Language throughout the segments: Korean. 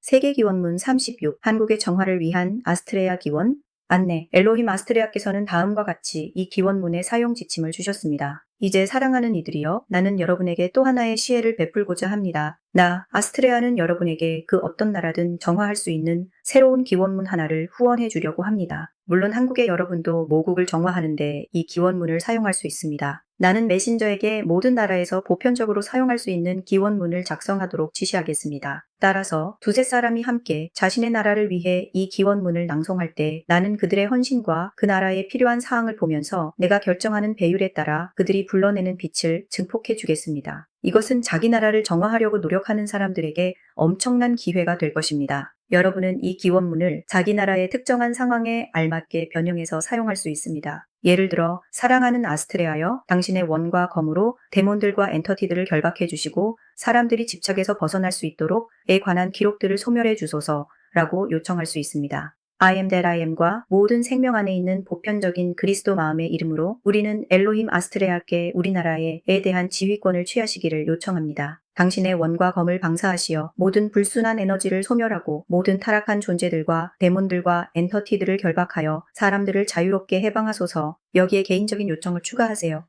세계 기원문 36 한국의 정화를 위한 아스트레아 기원 안내 엘로힘 아스트레아께서는 다음과 같이 이 기원문의 사용 지침을 주셨습니다. 이제 사랑하는 이들이여 나는 여러분에게 또 하나의 시혜를 베풀고자 합니다. 나 아스트레아는 여러분에게 그 어떤 나라든 정화할 수 있는 새로운 기원문 하나를 후원해 주려고 합니다. 물론 한국의 여러분도 모국을 정화하는데 이 기원문을 사용할 수 있습니다. 나는 메신저에게 모든 나라에서 보편적으로 사용할 수 있는 기원문을 작성하도록 지시하겠습니다. 따라서 두세 사람이 함께 자신의 나라를 위해 이 기원문을 낭송할 때 나는 그들의 헌신과 그 나라에 필요한 사항을 보면서 내가 결정하는 배율에 따라 그들이 불러내는 빛을 증폭해 주겠습니다. 이것은 자기 나라를 정화하려고 노력하는 사람들에게 엄청난 기회가 될 것입니다. 여러분은 이 기원문을 자기 나라의 특정한 상황에 알맞게 변형해서 사용할 수 있습니다. 예를 들어 사랑하는 아스트레아여 당신의 원과 검으로 데몬들과 엔터티들을 결박해 주시고 사람들이 집착에서 벗어날 수 있도록 에 관한 기록들을 소멸해 주소서 라고 요청할 수 있습니다. I am that I am과 모든 생명 안에 있는 보편적인 그리스도 마음의 이름으로 우리는 엘로힘 아스트레아께 우리나라에 에 대한 지휘권을 취하시기를 요청합니다. 당신의 원과 검을 방사하시어 모든 불순한 에너지를 소멸하고 모든 타락한 존재들과 데몬들과 엔터티들을 결박하여 사람들을 자유롭게 해방하소서 여기에 개인적인 요청을 추가하세요.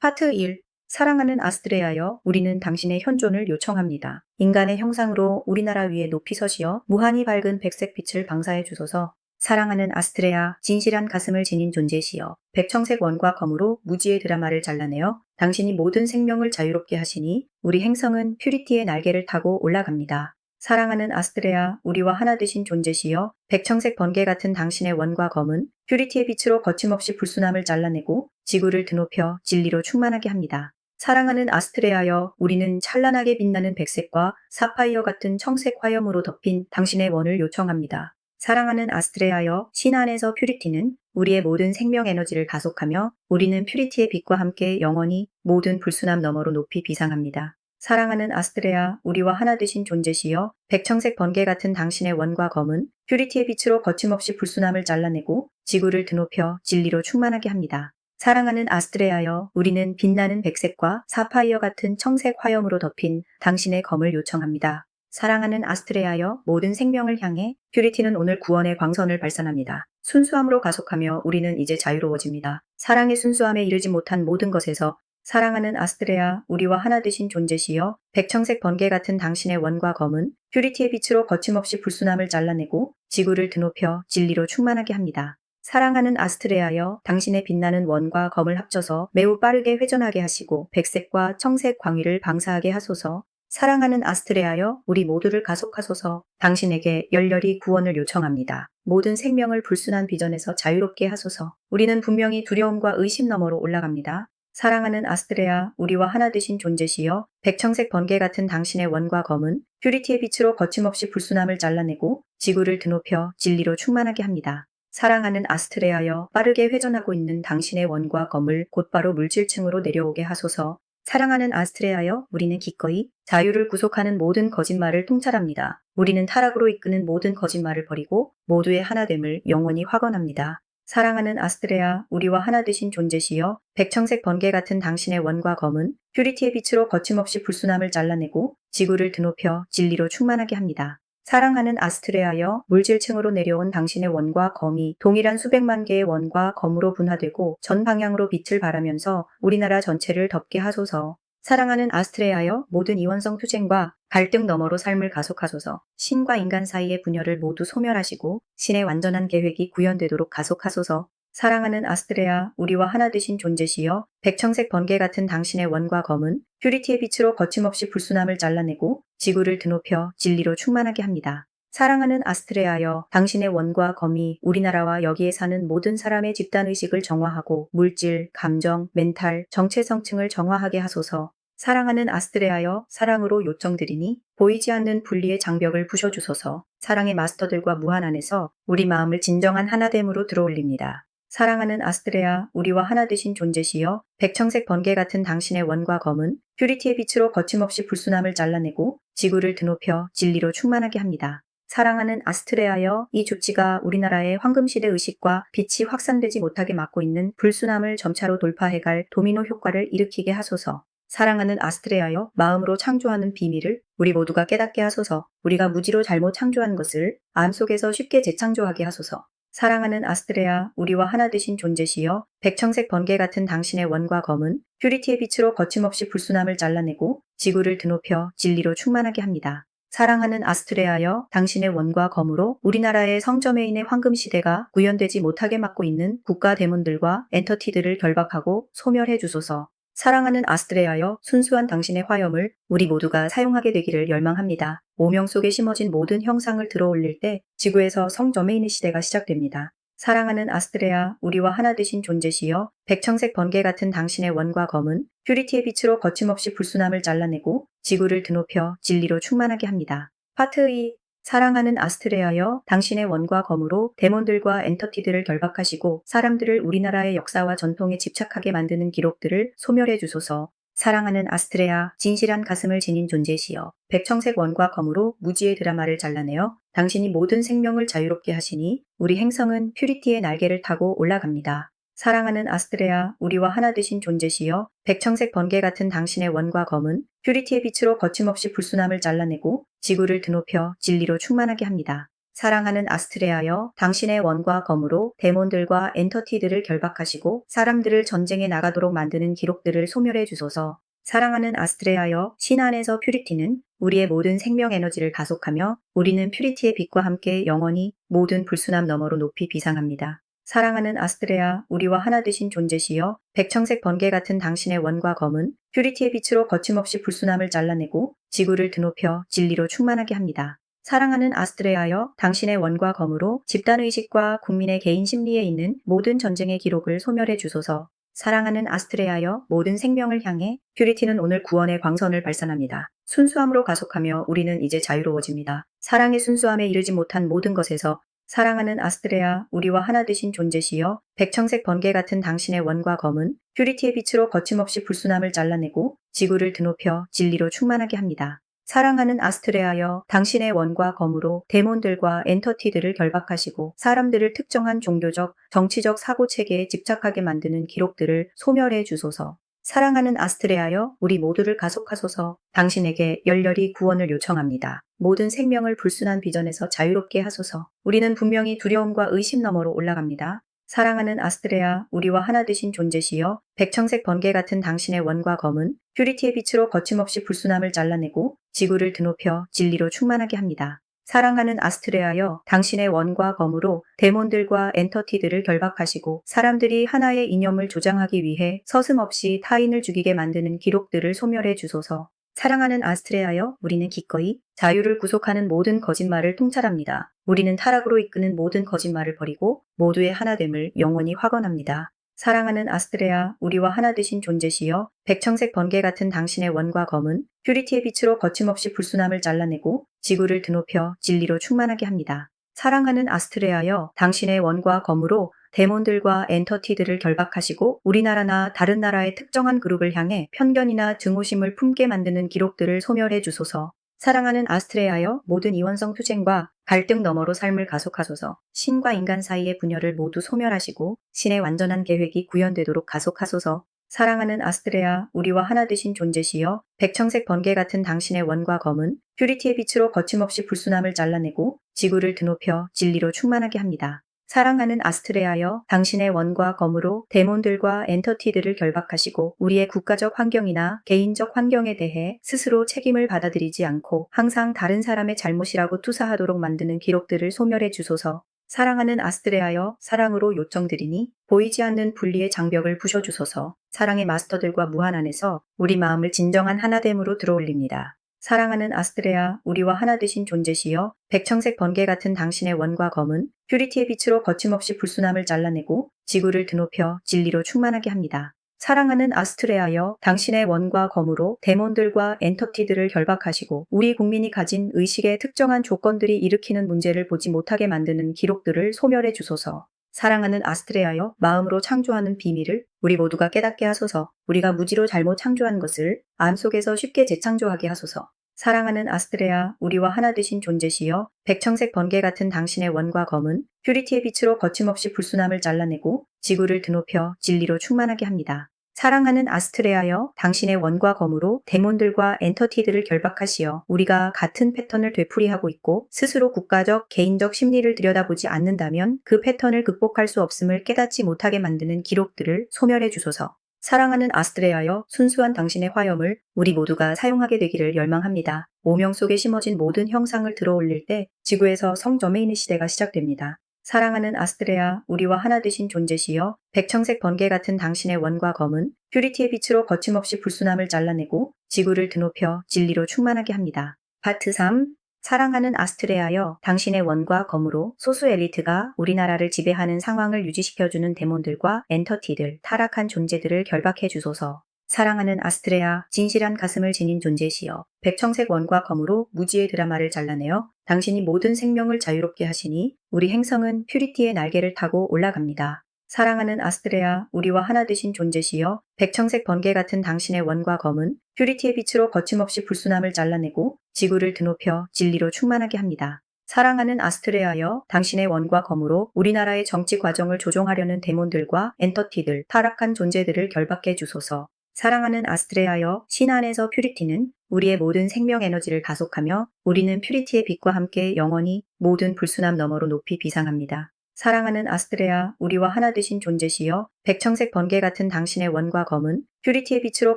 파트 1 사랑하는 아스트레아여, 우리는 당신의 현존을 요청합니다. 인간의 형상으로 우리나라 위에 높이 서시어 무한히 밝은 백색 빛을 방사해 주소서. 사랑하는 아스트레아, 진실한 가슴을 지닌 존재시여, 백청색 원과 검으로 무지의 드라마를 잘라내어 당신이 모든 생명을 자유롭게 하시니 우리 행성은 퓨리티의 날개를 타고 올라갑니다. 사랑하는 아스트레아, 우리와 하나 되신 존재시여, 백청색 번개 같은 당신의 원과 검은 퓨리티의 빛으로 거침없이 불순함을 잘라내고 지구를 드높여 진리로 충만하게 합니다. 사랑하는 아스트레아여, 우리는 찬란하게 빛나는 백색과 사파이어 같은 청색 화염으로 덮인 당신의 원을 요청합니다. 사랑하는 아스트레아여, 신 안에서 퓨리티는 우리의 모든 생명 에너지를 가속하며 우리는 퓨리티의 빛과 함께 영원히 모든 불순함 너머로 높이 비상합니다. 사랑하는 아스트레아, 우리와 하나 되신 존재시여, 백청색 번개 같은 당신의 원과 검은 퓨리티의 빛으로 거침없이 불순함을 잘라내고 지구를 드높여 진리로 충만하게 합니다. 사랑하는 아스트레아여, 우리는 빛나는 백색과 사파이어 같은 청색 화염으로 덮인 당신의 검을 요청합니다. 사랑하는 아스트레아여, 모든 생명을 향해 퓨리티는 오늘 구원의 광선을 발산합니다. 순수함으로 가속하며 우리는 이제 자유로워집니다. 사랑의 순수함에 이르지 못한 모든 것에서 사랑하는 아스트레아, 우리와 하나 되신 존재시여, 백청색 번개 같은 당신의 원과 검은 퓨리티의 빛으로 거침없이 불순함을 잘라내고 지구를 드높여 진리로 충만하게 합니다. 사랑하는 아스트레아여, 당신의 빛나는 원과 검을 합쳐서 매우 빠르게 회전하게 하시고 백색과 청색 광위를 방사하게 하소서. 사랑하는 아스트레아여, 우리 모두를 가속하소서. 당신에게 열렬히 구원을 요청합니다. 모든 생명을 불순한 비전에서 자유롭게 하소서. 우리는 분명히 두려움과 의심 너머로 올라갑니다. 사랑하는 아스트레아, 우리와 하나 되신 존재시여, 백청색 번개 같은 당신의 원과 검은 퓨리티의 빛으로 거침없이 불순함을 잘라내고 지구를 드높여 진리로 충만하게 합니다. 사랑하는 아스트레아여, 빠르게 회전하고 있는 당신의 원과 검을 곧바로 물질층으로 내려오게 하소서. 사랑하는 아스트레아여, 우리는 기꺼이 자유를 구속하는 모든 거짓말을 통찰합니다. 우리는 타락으로 이끄는 모든 거짓말을 버리고 모두의 하나됨을 영원히 확언합니다. 사랑하는 아스트레아, 우리와 하나 되신 존재시여, 백청색 번개 같은 당신의 원과 검은 퓨리티의 빛으로 거침없이 불순함을 잘라내고 지구를 드높여 진리로 충만하게 합니다. 사랑하는 아스트레아여, 물질층으로 내려온 당신의 원과 검이 동일한 수백만 개의 원과 검으로 분화되고 전 방향으로 빛을 발하면서 우리나라 전체를 덮게 하소서. 사랑하는 아스트레아여, 모든 이원성 투쟁과 갈등 너머로 삶을 가속하소서. 신과 인간 사이의 분열을 모두 소멸하시고 신의 완전한 계획이 구현되도록 가속하소서. 사랑하는 아스트레아, 우리와 하나 되신 존재시여, 백청색 번개 같은 당신의 원과 검은 퓨리티의 빛으로 거침없이 불순함을 잘라내고 지구를 드높여 진리로 충만하게 합니다. 사랑하는 아스트레아여, 당신의 원과 검이 우리나라와 여기에 사는 모든 사람의 집단의식을 정화하고 물질, 감정, 멘탈, 정체성층을 정화하게 하소서. 사랑하는 아스트레아여, 사랑으로 요청드리니 보이지 않는 분리의 장벽을 부셔주소서. 사랑의 마스터들과 무한 안에서 우리 마음을 진정한 하나됨으로 들어올립니다. 사랑하는 아스트레아, 우리와 하나 되신 존재시여, 백청색 번개 같은 당신의 원과 검은 퓨리티의 빛으로 거침없이 불순함을 잘라내고 지구를 드높여 진리로 충만하게 합니다. 사랑하는 아스트레아여, 이 조치가 우리나라의 황금시대 의식과 빛이 확산되지 못하게 막고 있는 불순함을 점차로 돌파해갈 도미노 효과를 일으키게 하소서. 사랑하는 아스트레아여 마음으로 창조하는 비밀을 우리 모두가 깨닫게 하소서. 우리가 무지로 잘못 창조한 것을 마음속에서 쉽게 재창조하게 하소서. 사랑하는 아스트레아, 우리와 하나 되신 존재시여, 백청색 번개 같은 당신의 원과 검은 퓨리티의 빛으로 거침없이 불순함을 잘라내고 지구를 드높여 진리로 충만하게 합니다. 사랑하는 아스트레아여, 당신의 원과 검으로 우리나라의 성저메인의 황금 시대가 구현되지 못하게 막고 있는 국가 대문들과 엔터티들을 결박하고 소멸해 주소서. 사랑하는 아스트레아여, 순수한 당신의 화염을 우리 모두가 사용하게 되기를 열망합니다. 오명 속에 심어진 모든 형상을 들어올릴 때 지구에서 성저메인의 시대가 시작됩니다. 사랑하는 아스트레아, 우리와 하나 되신 존재시여, 백청색 번개 같은 당신의 원과 검은 퓨리티의 빛으로 거침없이 불순함을 잘라내고 지구를 드높여 진리로 충만하게 합니다. 파트 2. 사랑하는 아스트레아여, 당신의 원과 검으로 데몬들과 엔터티들을 결박하시고 사람들을 우리나라의 역사와 전통에 집착하게 만드는 기록들을 소멸해 주소서. 사랑하는 아스트레아, 진실한 가슴을 지닌 존재시여, 백청색 원과 검으로 무지의 드라마를 잘라내어 당신이 모든 생명을 자유롭게 하시니 우리 행성은 퓨리티의 날개를 타고 올라갑니다. 사랑하는 아스트레아, 우리와 하나 되신 존재시여, 백청색 번개 같은 당신의 원과 검은 퓨리티의 빛으로 거침없이 불순함을 잘라내고 지구를 드높여 진리로 충만하게 합니다. 사랑하는 아스트레아여, 당신의 원과 검으로 데몬들과 엔터티들을 결박하시고 사람들을 전쟁에 나가도록 만드는 기록들을 소멸해 주소서. 사랑하는 아스트레아여, 신 안에서 퓨리티는 우리의 모든 생명 에너지를 가속하며 우리는 퓨리티의 빛과 함께 영원히 모든 불순함 너머로 높이 비상합니다. 사랑하는 아스트레아, 우리와 하나 되신 존재시여, 백청색 번개 같은 당신의 원과 검은 퓨리티의 빛으로 거침없이 불순함을 잘라내고 지구를 드높여 진리로 충만하게 합니다. 사랑하는 아스트레아여, 당신의 원과 검으로 집단의식과 국민의 개인 심리에 있는 모든 전쟁의 기록을 소멸해 주소서. 사랑하는 아스트레아여, 모든 생명을 향해 퓨리티는 오늘 구원의 광선을 발산합니다. 순수함으로 가속하며 우리는 이제 자유로워집니다. 사랑의 순수함에 이르지 못한 모든 것에서 사랑하는 아스트레아, 우리와 하나 되신 존재시여, 백청색 번개 같은 당신의 원과 검은 퓨리티의 빛으로 거침없이 불순함을 잘라내고 지구를 드높여 진리로 충만하게 합니다. 사랑하는 아스트레아여, 당신의 원과 검으로 데몬들과 엔터티들을 결박하시고 사람들을 특정한 종교적, 정치적 사고 체계에 집착하게 만드는 기록들을 소멸해 주소서. 사랑하는 아스트레아여, 우리 모두를 가속하소서. 당신에게 열렬히 구원을 요청합니다. 모든 생명을 불순한 비전에서 자유롭게 하소서. 우리는 분명히 두려움과 의심 너머로 올라갑니다. 사랑하는 아스트레아, 우리와 하나 되신 존재시여, 백청색 번개 같은 당신의 원과 검은 퓨리티의 빛으로 거침없이 불순함을 잘라내고 지구를 드높여 진리로 충만하게 합니다. 사랑하는 아스트레아여, 당신의 원과 검으로 데몬들과 엔터티들을 결박하시고 사람들이 하나의 이념을 조장하기 위해 서슴없이 타인을 죽이게 만드는 기록들을 소멸해 주소서. 사랑하는 아스트레아여, 우리는 기꺼이 자유를 구속하는 모든 거짓말을 통찰합니다. 우리는 타락으로 이끄는 모든 거짓말을 버리고 모두의 하나됨을 영원히 확언합니다. 사랑하는 아스트레아, 우리와 하나 되신 존재시여, 백청색 번개 같은 당신의 원과 검은 퓨리티의 빛으로 거침없이 불순함을 잘라내고 지구를 드높여 진리로 충만하게 합니다. 사랑하는 아스트레아여, 당신의 원과 검으로 데몬들과 엔터티들을 결박하시고 우리나라나 다른 나라의 특정한 그룹을 향해 편견이나 증오심을 품게 만드는 기록들을 소멸해 주소서. 사랑하는 아스트레아여 모든 이원성 투쟁과 갈등 너머로 삶을 가속하소서. 신과 인간 사이의 분열을 모두 소멸하시고 신의 완전한 계획이 구현되도록 가속하소서. 사랑하는 아스트레아, 우리와 하나 되신 존재시여, 백청색 번개 같은 당신의 원과 검은 퓨리티의 빛으로 거침없이 불순함을 잘라내고 지구를 드높여 진리로 충만하게 합니다. 사랑하는 아스트레아여, 당신의 원과 검으로 데몬들과 엔터티들을 결박하시고 우리의 국가적 환경이나 개인적 환경에 대해 스스로 책임을 받아들이지 않고 항상 다른 사람의 잘못이라고 투사하도록 만드는 기록들을 소멸해 주소서. 사랑하는 아스트레아여, 사랑으로 요청드리니 보이지 않는 분리의 장벽을 부셔주소서. 사랑의 마스터들과 무한 안에서 우리 마음을 진정한 하나됨으로 들어올립니다. 사랑하는 아스트레아, 우리와 하나 되신 존재시여, 백청색 번개 같은 당신의 원과 검은 퓨리티의 빛으로 거침없이 불순함을 잘라내고 지구를 드높여 진리로 충만하게 합니다. 사랑하는 아스트레아여, 당신의 원과 검으로 데몬들과 엔터티들을 결박하시고 우리 국민이 가진 의식의 특정한 조건들이 일으키는 문제를 보지 못하게 만드는 기록들을 소멸해 주소서. 사랑하는 아스트레아여, 마음으로 창조하는 비밀을 우리 모두가 깨닫게 하소서. 우리가 무지로 잘못 창조한 것을 마음속에서 쉽게 재창조하게 하소서. 사랑하는 아스트레아, 우리와 하나 되신 존재시여, 백청색 번개 같은 당신의 원과 검은 퓨리티의 빛으로 거침없이 불순함을 잘라내고 지구를 드높여 진리로 충만하게 합니다. 사랑하는 아스트레아여, 당신의 원과 검으로 데몬들과 엔터티들을 결박하시어 우리가 같은 패턴을 되풀이하고 있고 스스로 국가적, 개인적 심리를 들여다보지 않는다면 그 패턴을 극복할 수 없음을 깨닫지 못하게 만드는 기록들을 소멸해 주소서. 사랑하는 아스트레아여, 순수한 당신의 화염을 우리 모두가 사용하게 되기를 열망합니다. 오명 속에 심어진 모든 형상을 들어올릴 때 지구에서 성저메인의 시대가 시작됩니다. 사랑하는 아스트레아, 우리와 하나 되신 존재시여, 백청색 번개 같은 당신의 원과 검은 퓨리티의 빛으로 거침없이 불순함을 잘라내고 지구를 드높여 진리로 충만하게 합니다. 파트 3. 사랑하는 아스트레아여, 당신의 원과 검으로 소수 엘리트가 우리나라를 지배하는 상황을 유지시켜주는 데몬들과 엔터티들, 타락한 존재들을 결박해 주소서. 사랑하는 아스트레아, 진실한 가슴을 지닌 존재시여, 백청색 원과 검으로 무지의 드라마를 잘라내어 당신이 모든 생명을 자유롭게 하시니 우리 행성은 퓨리티의 날개를 타고 올라갑니다. 사랑하는 아스트레아, 우리와 하나 되신 존재시여, 백청색 번개 같은 당신의 원과 검은 퓨리티의 빛으로 거침없이 불순함을 잘라내고 지구를 드높여 진리로 충만하게 합니다. 사랑하는 아스트레아여, 당신의 원과 검으로 우리나라의 정치 과정을 조종하려는 데몬들과 엔터티들, 타락한 존재들을 결박해 주소서. 사랑하는 아스트레아여, 신 안에서 퓨리티는 우리의 모든 생명 에너지를 가속하며 우리는 퓨리티의 빛과 함께 영원히 모든 불순함 너머로 높이 비상합니다. 사랑하는 아스트레아, 우리와 하나 되신 존재시여, 백청색 번개 같은 당신의 원과 검은 퓨리티의 빛으로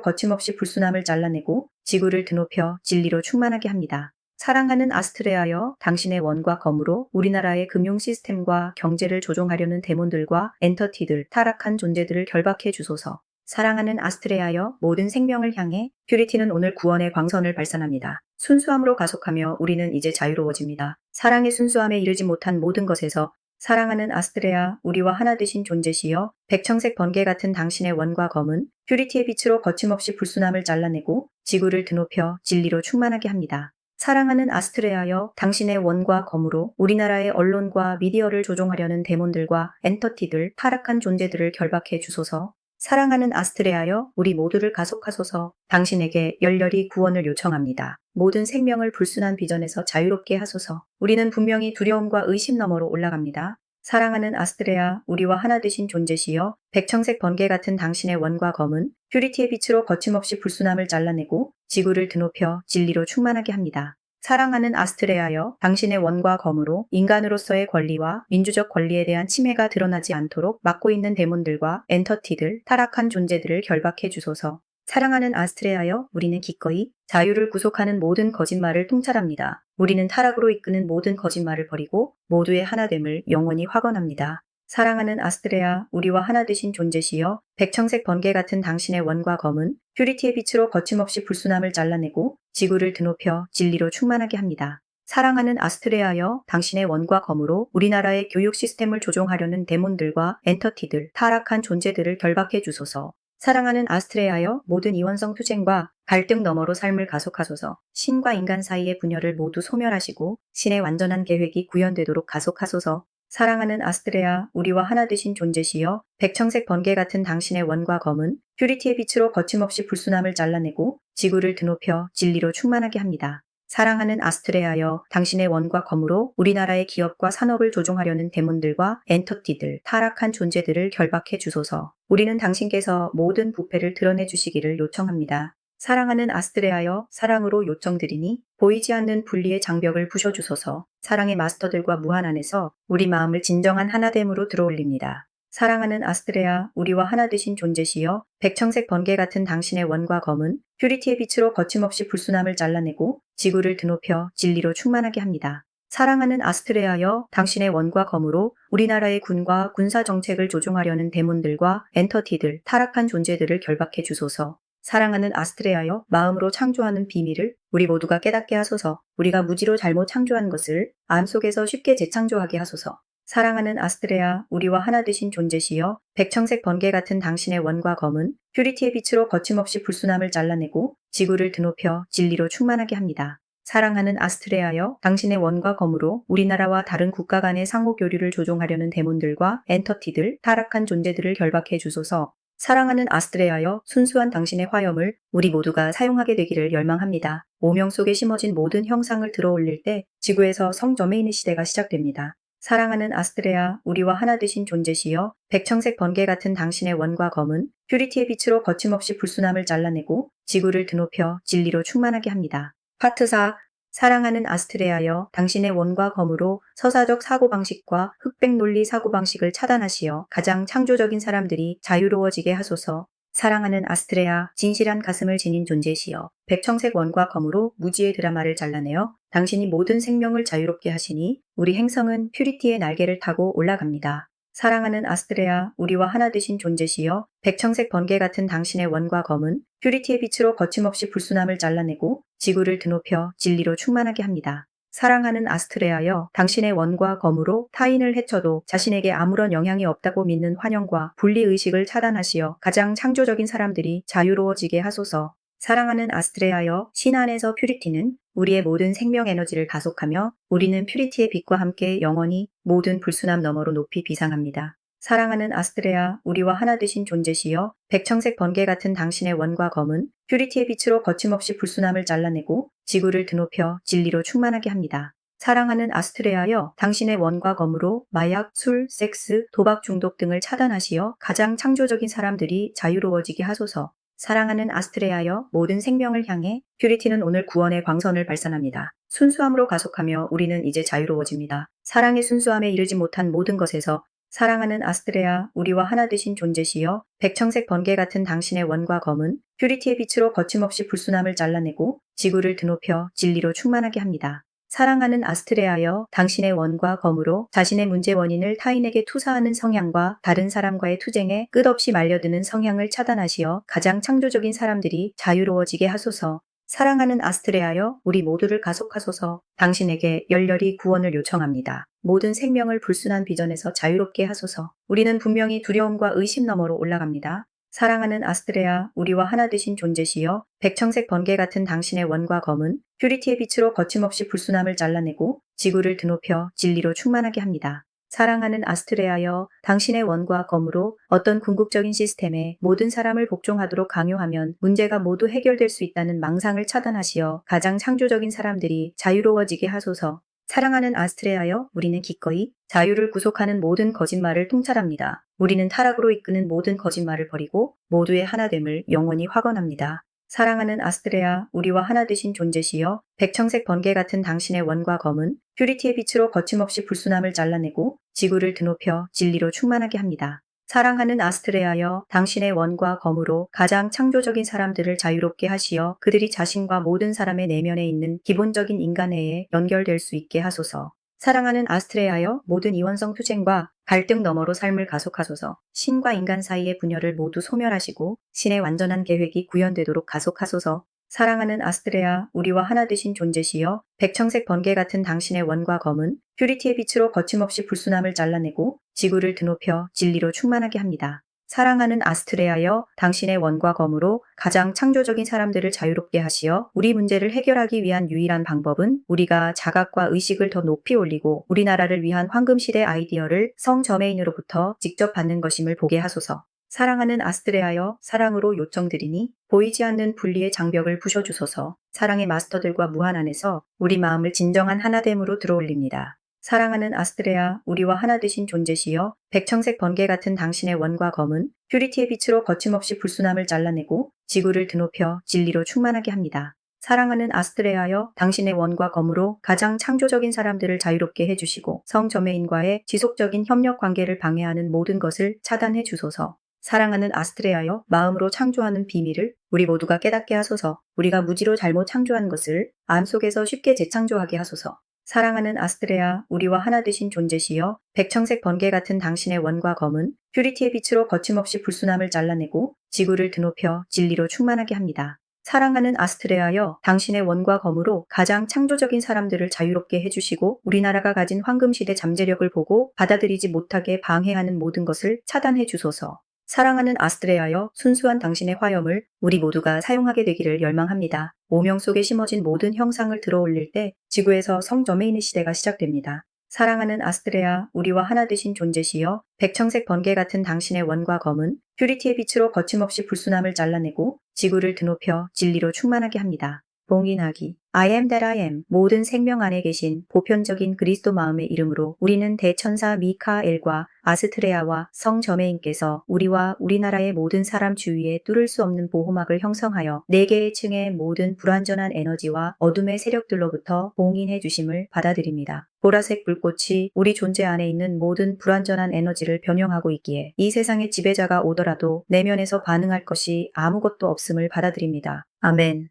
거침없이 불순함을 잘라내고 지구를 드높여 진리로 충만하게 합니다. 사랑하는 아스트레아여, 당신의 원과 검으로 우리나라의 금융 시스템과 경제를 조종하려는 데몬들과 엔터티들, 타락한 존재들을 결박해 주소서. 사랑하는 아스트레아여 모든 생명을 향해 퓨리티는 오늘 구원의 광선을 발산합니다. 순수함으로 가속하며 우리는 이제 자유로워집니다. 사랑의 순수함에 이르지 못한 모든 것에서 사랑하는 아스트레아 우리와 하나 되신 존재시여 백청색 번개 같은 당신의 원과 검은 퓨리티의 빛으로 거침없이 불순함을 잘라내고 지구를 드높여 진리로 충만하게 합니다. 사랑하는 아스트레아여 당신의 원과 검으로 우리나라의 언론과 미디어를 조종하려는 데몬들과 엔터티들 타락한 존재들을 결박해 주소서 사랑하는 아스트레아여 우리 모두를 가속하소서 당신에게 열렬히 구원을 요청합니다. 모든 생명을 불순한 비전에서 자유롭게 하소서. 우리는 분명히 두려움과 의심 너머로 올라갑니다. 사랑하는 아스트레아, 우리와 하나 되신 존재시여, 백청색 번개 같은 당신의 원과 검은 퓨리티의 빛으로 거침없이 불순함을 잘라내고 지구를 드높여 진리로 충만하게 합니다. 사랑하는 아스트레아여, 당신의 원과 검으로 인간으로서의 권리와 민주적 권리에 대한 침해가 드러나지 않도록 막고 있는 데몬들과 엔터티들, 타락한 존재들을 결박해 주소서. 사랑하는 아스트레아여, 우리는 기꺼이 자유를 구속하는 모든 거짓말을 통찰합니다. 우리는 타락으로 이끄는 모든 거짓말을 버리고 모두의 하나됨을 영원히 확언합니다. 사랑하는 아스트레아, 우리와 하나 되신 존재시여, 백청색 번개 같은 당신의 원과 검은 퓨리티의 빛으로 거침없이 불순함을 잘라내고 지구를 드높여 진리로 충만하게 합니다. 사랑하는 아스트레아여, 당신의 원과 검으로 우리나라의 교육 시스템을 조종하려는 데몬들과 엔터티들, 타락한 존재들을 결박해 주소서. 사랑하는 아스트레아여, 모든 이원성 투쟁과 갈등 너머로 삶을 가속하소서. 신과 인간 사이의 분열을 모두 소멸하시고 신의 완전한 계획이 구현되도록 가속하소서. 사랑하는 아스트레아, 우리와 하나 되신 존재시여, 백청색 번개 같은 당신의 원과 검은 퓨리티의 빛으로 거침없이 불순함을 잘라내고 지구를 드높여 진리로 충만하게 합니다. 사랑하는 아스트레아여, 당신의 원과 검으로 우리나라의 기업과 산업을 조종하려는 데몬들과 엔터티들, 타락한 존재들을 결박해 주소서. 우리는 당신께서 모든 부패를 드러내 주시기를 요청합니다. 사랑하는 아스트레아여 사랑으로 요청드리니 보이지 않는 분리의 장벽을 부셔주소서 사랑의 마스터들과 무한 안에서 우리 마음을 진정한 하나됨으로 들어올립니다. 사랑하는 아스트레아 우리와 하나 되신 존재시여 백청색 번개 같은 당신의 원과 검은 퓨리티의 빛으로 거침없이 불순함을 잘라내고 지구를 드높여 진리로 충만하게 합니다. 사랑하는 아스트레아여 당신의 원과 검으로 우리나라의 군과 군사 정책을 조종하려는 데몬들과 엔터티들 타락한 존재들을 결박해 주소서 사랑하는 아스트레아여 마음으로 창조하는 비밀을 우리 모두가 깨닫게 하소서. 우리가 무지로 잘못 창조한 것을 마음속에서 쉽게 재창조하게 하소서. 사랑하는 아스트레아, 우리와 하나 되신 존재시여, 백청색 번개 같은 당신의 원과 검은 퓨리티의 빛으로 거침없이 불순함을 잘라내고 지구를 드높여 진리로 충만하게 합니다. 사랑하는 아스트레아여, 당신의 원과 검으로 우리나라와 다른 국가 간의 상호 교류를 조종하려는 데몬들과 엔터티들, 타락한 존재들을 결박해 주소서. 사랑하는 아스트레아여 순수한 당신의 화염을 우리 모두가 사용하게 되기를 열망합니다. 오명 속에 심어진 모든 형상을 들어올릴 때 지구에서 성저메인의 시대가 시작됩니다. 사랑하는 아스트레아, 우리와 하나 되신 존재시여, 백청색 번개 같은 당신의 원과 검은 퓨리티의 빛으로 거침없이 불순함을 잘라내고 지구를 드높여 진리로 충만하게 합니다. 파트 4. 사랑하는 아스트레아여, 당신의 원과 검으로 서사적 사고방식과 흑백 논리 사고방식을 차단하시어 가장 창조적인 사람들이 자유로워지게 하소서. 사랑하는 아스트레아, 진실한 가슴을 지닌 존재시여, 백청색 원과 검으로 무지의 드라마를 잘라내어 당신이 모든 생명을 자유롭게 하시니 우리 행성은 퓨리티의 날개를 타고 올라갑니다. 사랑하는 아스트레아, 우리와 하나 되신 존재시여, 백청색 번개 같은 당신의 원과 검은 퓨리티의 빛으로 거침없이 불순함을 잘라내고 지구를 드높여 진리로 충만하게 합니다. 사랑하는 아스트레아여, 당신의 원과 검으로 타인을 해쳐도 자신에게 아무런 영향이 없다고 믿는 환영과 분리의식을 차단하시어 가장 창조적인 사람들이 자유로워지게 하소서. 사랑하는 아스트레아여, 신 안에서 퓨리티는 우리의 모든 생명 에너지를 가속하며 우리는 퓨리티의 빛과 함께 영원히 모든 불순함 너머로 높이 비상합니다. 사랑하는 아스트레아, 우리와 하나 되신 존재시여, 백청색 번개 같은 당신의 원과 검은 퓨리티의 빛으로 거침없이 불순함을 잘라내고 지구를 드높여 진리로 충만하게 합니다. 사랑하는 아스트레아여, 당신의 원과 검으로 마약, 술, 섹스, 도박 중독 등을 차단하시어 가장 창조적인 사람들이 자유로워지게 하소서. 사랑하는 아스트레아여, 모든 생명을 향해 퓨리티는 오늘 구원의 광선을 발산합니다. 순수함으로 가속하며 우리는 이제 자유로워집니다. 사랑의 순수함에 이르지 못한 모든 것에서 사랑하는 아스트레아, 우리와 하나 되신 존재시여, 백청색 번개 같은 당신의 원과 검은 퓨리티의 빛으로 거침없이 불순함을 잘라내고 지구를 드높여 진리로 충만하게 합니다. 사랑하는 아스트레아여, 당신의 원과 검으로 자신의 문제 원인을 타인에게 투사하는 성향과 다른 사람과의 투쟁에 끝없이 말려드는 성향을 차단하시어 가장 창조적인 사람들이 자유로워지게 하소서. 사랑하는 아스트레아여, 우리 모두를 가속하소서. 당신에게 열렬히 구원을 요청합니다. 모든 생명을 불순한 비전에서 자유롭게 하소서. 우리는 분명히 두려움과 의심 너머로 올라갑니다. 사랑하는 아스트레아, 우리와 하나 되신 존재시여, 백청색 번개 같은 당신의 원과 검은 퓨리티의 빛으로 거침없이 불순함을 잘라내고 지구를 드높여 진리로 충만하게 합니다. 사랑하는 아스트레아여, 당신의 원과 검으로 어떤 궁극적인 시스템에 모든 사람을 복종하도록 강요하면 문제가 모두 해결될 수 있다는 망상을 차단하시어 가장 창조적인 사람들이 자유로워지게 하소서. 사랑하는 아스트레아여, 우리는 기꺼이 자유를 구속하는 모든 거짓말을 통찰합니다. 우리는 타락으로 이끄는 모든 거짓말을 버리고 모두의 하나됨을 영원히 확언합니다. 사랑하는 아스트레아, 우리와 하나 되신 존재시여, 백청색 번개 같은 당신의 원과 검은 퓨리티의 빛으로 거침없이 불순함을 잘라내고 지구를 드높여 진리로 충만하게 합니다. 사랑하는 아스트레아여, 당신의 원과 검으로 가장 창조적인 사람들을 자유롭게 하시어 그들이 자신과 모든 사람의 내면에 있는 기본적인 인간애에 연결될 수 있게 하소서. 사랑하는 아스트레아여, 모든 이원성 투쟁과 갈등 너머로 삶을 가속하소서. 신과 인간 사이의 분열을 모두 소멸하시고 신의 완전한 계획이 구현되도록 가속하소서. 사랑하는 아스트레아, 우리와 하나 되신 존재시여, 백청색 번개 같은 당신의 원과 검은 퓨리티의 빛으로 거침없이 불순함을 잘라내고 지구를 드높여 진리로 충만하게 합니다. 사랑하는 아스트레아여, 당신의 원과 검으로 가장 창조적인 사람들을 자유롭게 하시어 우리 문제를 해결하기 위한 유일한 방법은 우리가 자각과 의식을 더 높이 올리고 우리나라를 위한 황금시대 아이디어를 성저메인으로부터 직접 받는 것임을 보게 하소서. 사랑하는 아스트레아여, 사랑으로 요청드리니 보이지 않는 분리의 장벽을 부셔주소서. 사랑의 마스터들과 무한 안에서 우리 마음을 진정한 하나됨으로 들어올립니다. 사랑하는 아스트레아, 우리와 하나 되신 존재시여, 백청색 번개 같은 당신의 원과 검은 퓨리티의 빛으로 거침없이 불순함을 잘라내고 지구를 드높여 진리로 충만하게 합니다. 사랑하는 아스트레아여, 당신의 원과 검으로 가장 창조적인 사람들을 자유롭게 해주시고 성저메인과의 지속적인 협력 관계를 방해하는 모든 것을 차단해 주소서. 사랑하는 아스트레아여, 마음으로 창조하는 비밀을 우리 모두가 깨닫게 하소서. 우리가 무지로 잘못 창조한 것을 마음속에서 쉽게 재창조하게 하소서. 사랑하는 아스트레아, 우리와 하나 되신 존재시여, 백청색 번개 같은 당신의 원과 검은 퓨리티의 빛으로 거침없이 불순함을 잘라내고 지구를 드높여 진리로 충만하게 합니다. 사랑하는 아스트레아여, 당신의 원과 검으로 가장 창조적인 사람들을 자유롭게 해주시고 우리나라가 가진 황금시대 잠재력을 보고 받아들이지 못하게 방해하는 모든 것을 차단해 주소서. 사랑하는 아스트레아여, 순수한 당신의 화염을 우리 모두가 사용하게 되기를 열망합니다. 오명 속에 심어진 모든 형상을 들어올릴 때 지구에서 성저메인의 시대가 시작됩니다. 사랑하는 아스트레아, 우리와 하나 되신 존재시여, 백청색 번개 같은 당신의 원과 검은 퓨리티의 빛으로 거침없이 불순함을 잘라내고 지구를 드높여 진리로 충만하게 합니다. 봉인하기. I am that I am. 모든 생명 안에 계신 보편적인 그리스도 마음의 이름으로 우리는 대천사 미카엘과 아스트레아와 성 저메인께서 우리와 우리나라의 모든 사람 주위에 뚫을 수 없는 보호막을 형성하여 네 개의 층의 모든 불완전한 에너지와 어둠의 세력들로부터 봉인해 주심을 받아들입니다. 보라색 불꽃이 우리 존재 안에 있는 모든 불완전한 에너지를 변형하고 있기에 이 세상의 지배자가 오더라도 내면에서 반응할 것이 아무것도 없음을 받아들입니다. 아멘.